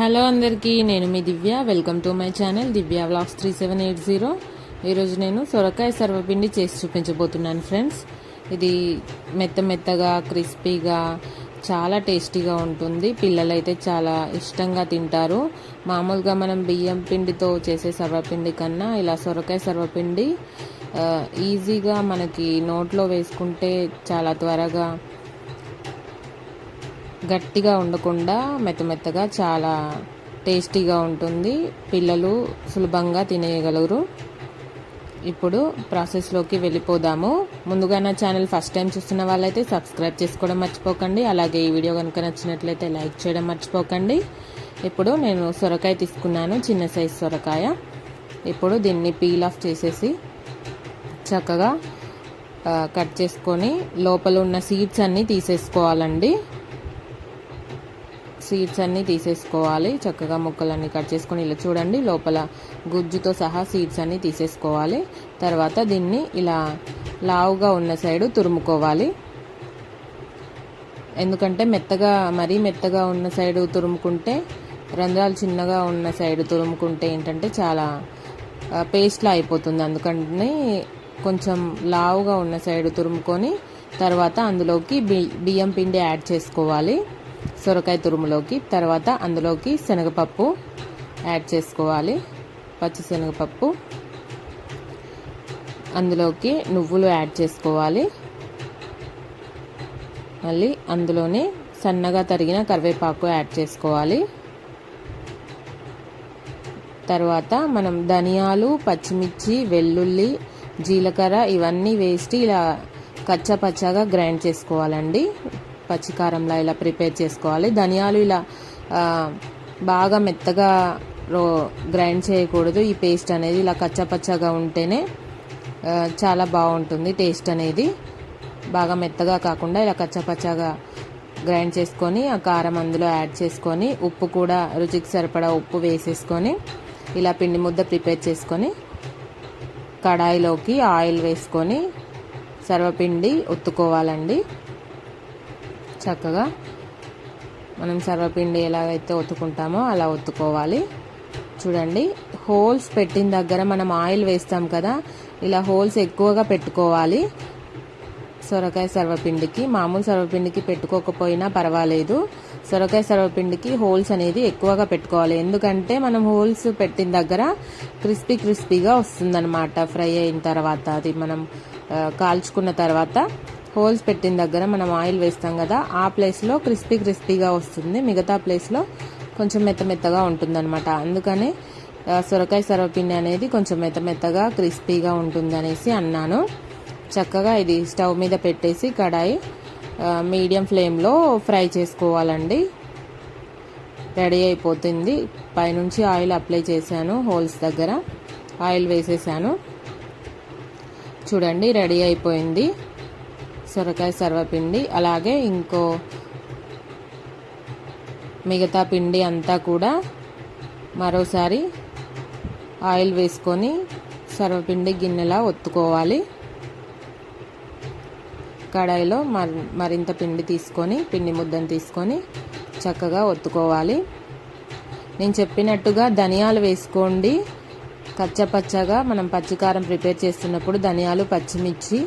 Hello అందరికీ నేను మీ Divya. Welcome to my channel Divya vlogs three seven eight zero ఈరోజు నేను సొరకాయ సర్వపిండి చేసి చూపించబోతున్నాను ఫ్రెండ్స్ ఇది మెత్త మెత్తగా క్రిస్పీగా చాలా టేస్టీగా ఉంటుంది. పిల్లలైతే చాలా ఇష్టంగా తింటారు. మామూలుగా మనం బియ్యం పిండితో చేసే సర్వపిండి కన్నా ఇలా సొరకాయ సర్వపిండి ఈజీగా మనకి నోట్లో వేసుకుంటే చాలా త్వరగా గట్టిగా ఉండకుండా మెత్త మెత్తగా చాలా టేస్టీగా ఉంటుంది. పిల్లలు సులభంగా తినేయగలరు. ఇప్పుడు ప్రాసెస్లోకి వెళ్ళిపోదాము. ముందుగా నా ఛానల్ ఫస్ట్ టైం చూస్తున్న వాళ్ళైతే సబ్స్క్రైబ్ చేసుకోవడం మర్చిపోకండి. అలాగే ఈ వీడియో కనుక నచ్చినట్లయితే లైక్ చేయడం మర్చిపోకండి. ఇప్పుడు నేను సొరకాయ తీసుకున్నాను చిన్న సైజ్ సొరకాయ. ఇప్పుడు దీన్ని పీల్ ఆఫ్ చేసేసి చక్కగా కట్ చేసుకొని లోపల ఉన్న సీడ్స్ అన్నీ తీసేసుకోవాలండి. సీడ్స్ అన్నీ తీసేసుకోవాలి. చక్కగా ముక్కలన్నీ కట్ చేసుకొని ఇలా చూడండి లోపల గుజ్జుతో సహా సీడ్స్ అన్నీ తీసేసుకోవాలి. తర్వాత దీన్ని ఇలా లావుగా ఉన్న సైడు తురుముకోవాలి. ఎందుకంటే మెత్తగా మరీ మెత్తగా ఉన్న సైడు తురుముకుంటే రంధ్రాలు చిన్నగా ఉన్న సైడు తురుముకుంటే ఏంటంటే చాలా పేస్ట్లా అయిపోతుంది. అందుకని కొంచెం లావుగా ఉన్న సైడు తురుముకొని తర్వాత అందులోకి బి బియ్యం పిండి యాడ్ చేసుకోవాలి. సొరకాయ తురుములోకి తర్వాత అందులోకి శనగపప్పు యాడ్ చేసుకోవాలి. పచ్చి శనగపప్పు. అందులోకి నువ్వులు యాడ్ చేసుకోవాలి. మళ్ళీ అందులోనే సన్నగా తరిగిన కరివేపాకు యాడ్ చేసుకోవాలి. తర్వాత మనం ధనియాలు పచ్చిమిర్చి వెల్లుల్లి జీలకర్ర ఇవన్నీ వేసి ఇలా కచ్చపచ్చగా గ్రైండ్ చేసుకోవాలండి. పచ్చికారంలా ఇలా ప్రిపేర్ చేసుకోవాలి. ధనియాలు ఇలా బాగా మెత్తగా రో గ్రైండ్ చేయకూడదు. ఈ పేస్ట్ అనేది ఇలా కచ్చపచ్చగా ఉంటేనే చాలా బాగుంటుంది టేస్ట్ అనేది. బాగా మెత్తగా కాకుండా ఇలా కచ్చపచ్చగా గ్రైండ్ చేసుకొని ఆ కారం అందులో యాడ్ చేసుకొని ఉప్పు కూడా రుచికి సరిపడా ఉప్పు వేసేసుకొని ఇలా పిండి ముద్ద ప్రిపేర్ చేసుకొని కడాయిలోకి ఆయిల్ వేసుకొని సర్వపిండి ఒత్తుకోవాలండి. చక్కగా మనం సర్వపిండి ఎలాగైతే ఒత్తుకుంటామో అలా ఒత్తుకోవాలి. చూడండి హోల్స్ పెట్టిన దగ్గర మనం ఆయిల్ వేస్తాం కదా ఇలా హోల్స్ ఎక్కువగా పెట్టుకోవాలి. సొరకాయ సర్వపిండికి మామూలు సర్వపిండికి పెట్టుకోకపోయినా పర్వాలేదు. సొరకాయ సర్వపిండికి హోల్స్ అనేది ఎక్కువగా పెట్టుకోవాలి. ఎందుకంటే మనం హోల్స్ పెట్టిన దగ్గర క్రిస్పీ క్రిస్పీగా వస్తుందన్నమాట. ఫ్రై అయిన తర్వాత అది మనం కాల్చుకున్న తర్వాత హోల్స్ పెట్టిన దగ్గర మనం ఆయిల్ వేస్తాం కదా ఆ ప్లేస్లో క్రిస్పీ క్రిస్పీగా వస్తుంది. మిగతా ప్లేస్లో కొంచెం మెత్త మెత్తగా ఉంటుందన్నమాట. అందుకనే సొరకాయ సర్వపిండి అనేది కొంచెం మెత్త మెత్తగా క్రిస్పీగా ఉంటుందనేసి అన్నాను. చక్కగా ఇది స్టవ్ మీద పెట్టేసి కడాయి మీడియం ఫ్లేమ్లో ఫ్రై చేసుకోవాలండి. రెడీ అయిపోతుంది. పైనుంచి ఆయిల్ అప్లై చేశాను హోల్స్ దగ్గర. ఆయిల్ వేసేసాను. చూడండి రెడీ అయిపోయింది. సొరకాయ సర్వపిండి అలాగే ఇంకో మిగతా పిండి అంతా కూడా మరోసారి ఆయిల్ వేసుకొని సర్వపిండి గిన్నెలా ఒత్తుకోవాలి. కడాయిలో మర మరింత పిండి తీసుకొని పిండి ముద్దను తీసుకొని చక్కగా ఒత్తుకోవాలి. నేను చెప్పినట్టుగా ధనియాలు వేసుకోండి. కచ్చపచ్చగా మనం పచ్చికారం ప్రిపేర్ చేస్తున్నప్పుడు ధనియాలు పచ్చిమిర్చి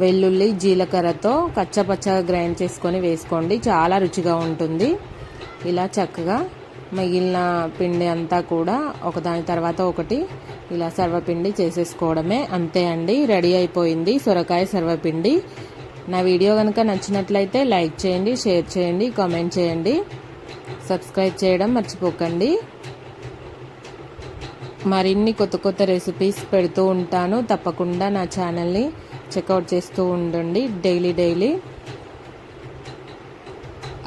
వెల్లుల్లి జీలకర్రతో కచ్చపచ్చగా గ్రైండ్ చేసుకొని వేసుకోండి. చాలా రుచిగా ఉంటుంది. ఇలా చక్కగా మిగిలిన పిండి అంతా కూడా ఒకదాని తర్వాత ఒకటి ఇలా సర్వపిండి చేసేసుకోవడమే. అంతే అండి రెడీ అయిపోయింది సొరకాయ సర్వపిండి. నా వీడియో కనుక నచ్చినట్లయితే లైక్ చేయండి షేర్ చేయండి కామెంట్ చేయండి. సబ్స్క్రైబ్ చేయడం మర్చిపోకండి. మరిన్ని కొత్త కొత్త రెసిపీస్ పెడుతూ ఉంటాను. తప్పకుండా నా ఛానల్ని చెక్అవుట్ చేస్తూ ఉండండి డైలీ డైలీ.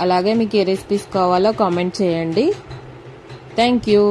అలాగే మీకు ఏ రెసిపీస్ కావాలో కామెంట్ చేయండి. Thank you.